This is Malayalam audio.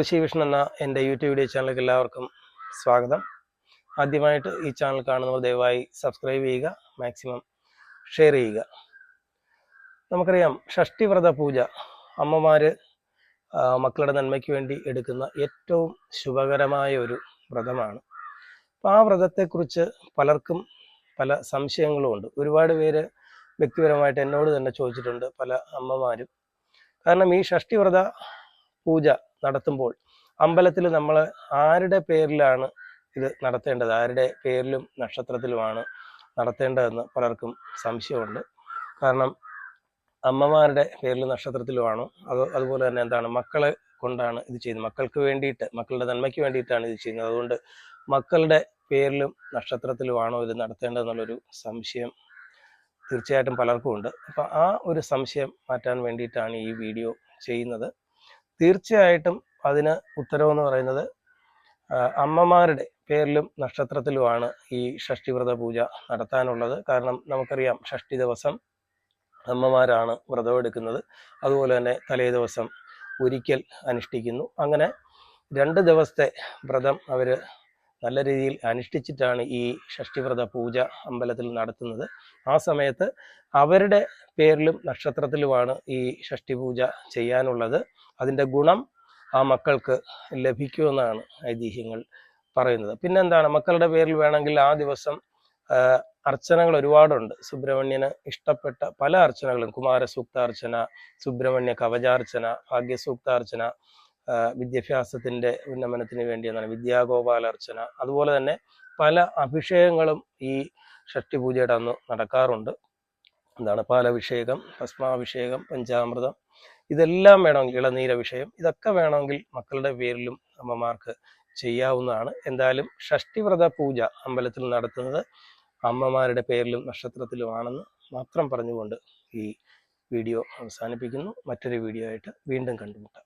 കൃഷി വിഷ്ണു എന്ന എന്റെ യൂട്യൂബ് വീഡിയോ ചാനലിലേക്ക് എല്ലാവർക്കും സ്വാഗതം. ആദ്യമായിട്ട് ഈ ചാനൽ കാണുന്നവർ ദയവായി സബ്സ്ക്രൈബ് ചെയ്യുക മാക്സിമം ഷെയർ ചെയ്യുക. നമുക്കറിയാം ഷഷ്ടിവ്രത പൂജ അമ്മമാർ മക്കളുടെ നന്മയ്ക്ക് വേണ്ടി എടുക്കുന്ന ഏറ്റവും ശുഭകരമായ ഒരു വ്രതമാണ്. അപ്പോൾ ആ വ്രതത്തെക്കുറിച്ച് പലർക്കും പല സംശയങ്ങളും ഉണ്ട്. ഒരുപാട് പേര് വ്യക്തിപരമായിട്ട് എന്നോട് തന്നെ ചോദിച്ചിട്ടുണ്ട് പല അമ്മമാരും. കാരണം ഈ ഷഷ്ടിവ്രത പൂജ നടത്തുമ്പോൾ അമ്പലത്തിൽ നമ്മൾ ആരുടെ പേരിലാണ് ഇത് നടത്തേണ്ടത്? ആരുടെ പേരിലും നക്ഷത്രത്തിലുമാണ് നടത്തേണ്ടതെന്ന് പലർക്കും സംശയമുണ്ട്. കാരണം അമ്മമാരുടെ പേരിലും നക്ഷത്രത്തിലുമാണോ. അത് അതുപോലെ തന്നെ എന്താണ്? മക്കളെ കൊണ്ടാണ് ഇത് ചെയ്യുന്നത്. മക്കൾക്ക് വേണ്ടിയിട്ട് മക്കളുടെ നന്മയ്ക്ക് വേണ്ടിയിട്ടാണ് ഇത് ചെയ്യുന്നത്. അതുകൊണ്ട് മക്കളുടെ പേരിലും നക്ഷത്രത്തിലുമാണോ ഇത് നടത്തേണ്ടതെന്നുള്ളൊരു സംശയം തീർച്ചയായിട്ടും പലർക്കും ഉണ്ട് അപ്പം ആ ഒരു സംശയം മാറ്റാൻ വേണ്ടിയിട്ടാണ് ഈ വീഡിയോ ചെയ്യുന്നത്. തീർച്ചയായിട്ടും അതിന് ഉത്തരവെന്ന് പറയുന്നത് അമ്മമാരുടെ പേരിലും നക്ഷത്രത്തിലുമാണ് ഈ ഷഷ്ടിവ്രത പൂജ നടത്താനുള്ളത്. കാരണം നമുക്കറിയാം ഷഷ്ടി ദിവസം അമ്മമാരാണ് വ്രതം എടുക്കുന്നത്. അതുപോലെ തന്നെ തലേ ദിവസം ഒരിക്കൽ അനുഷ്ഠിക്കുന്നു. അങ്ങനെ രണ്ട് ദിവസത്തെ വ്രതം അവർ നല്ല രീതിയിൽ അനുഷ്ഠിച്ചിട്ടാണ് ഈ ഷഷ്ടിവ്രത പൂജ അമ്പലത്തിൽ നടത്തുന്നത്. ആ സമയത്ത് അവരുടെ പേരിലും നക്ഷത്രത്തിലുമാണ് ഈ ഷഷ്ടി പൂജ ചെയ്യാനുള്ളത്. അതിന്റെ ഗുണം ആ മക്കൾക്ക് ലഭിക്കുമെന്നാണ് ഐതിഹ്യങ്ങൾ പറയുന്നത്. പിന്നെന്താണ്? മക്കളുടെ പേരിൽ വേണമെങ്കിൽ ആ ദിവസം അർച്ചനകൾ ഒരുപാടുണ്ട്. സുബ്രഹ്മണ്യന് ഇഷ്ടപ്പെട്ട പല അർച്ചനകളും. കുമാരസൂക്താർച്ചന സുബ്രഹ്മണ്യ കവചാർച്ചന ഭാഗ്യസൂക്താർച്ചന വിദ്യാഭ്യാസത്തിന്റെ ഉന്നമനത്തിന് വേണ്ടി എന്താണ് വിദ്യാഗോപാലർച്ചന. അതുപോലെ തന്നെ പല അഭിഷേകങ്ങളും ഈ ഷഷ്ടി പൂജയുടെ അന്ന് നടക്കാറുണ്ട്. എന്താണ്? പാലഭിഷേകം ഭസ്മാഭിഷേകം പഞ്ചാമൃതം ഇതെല്ലാം വേണമെങ്കിൽ ഇളനീരഭിഷേകം ഇതൊക്കെ വേണമെങ്കിൽ മക്കളുടെ പേരിലും അമ്മമാർക്ക് ചെയ്യാവുന്നതാണ്. എന്തായാലും ഷഷ്ടിവ്രത പൂജ അമ്പലത്തിൽ നടത്തുന്നത് അമ്മമാരുടെ പേരിലും നക്ഷത്രത്തിലുമാണെന്ന് മാത്രം പറഞ്ഞുകൊണ്ട് ഈ വീഡിയോ അവസാനിപ്പിക്കുന്നു. മറ്റൊരു വീഡിയോ ആയിട്ട് വീണ്ടും കണ്ടുമുട്ടാം.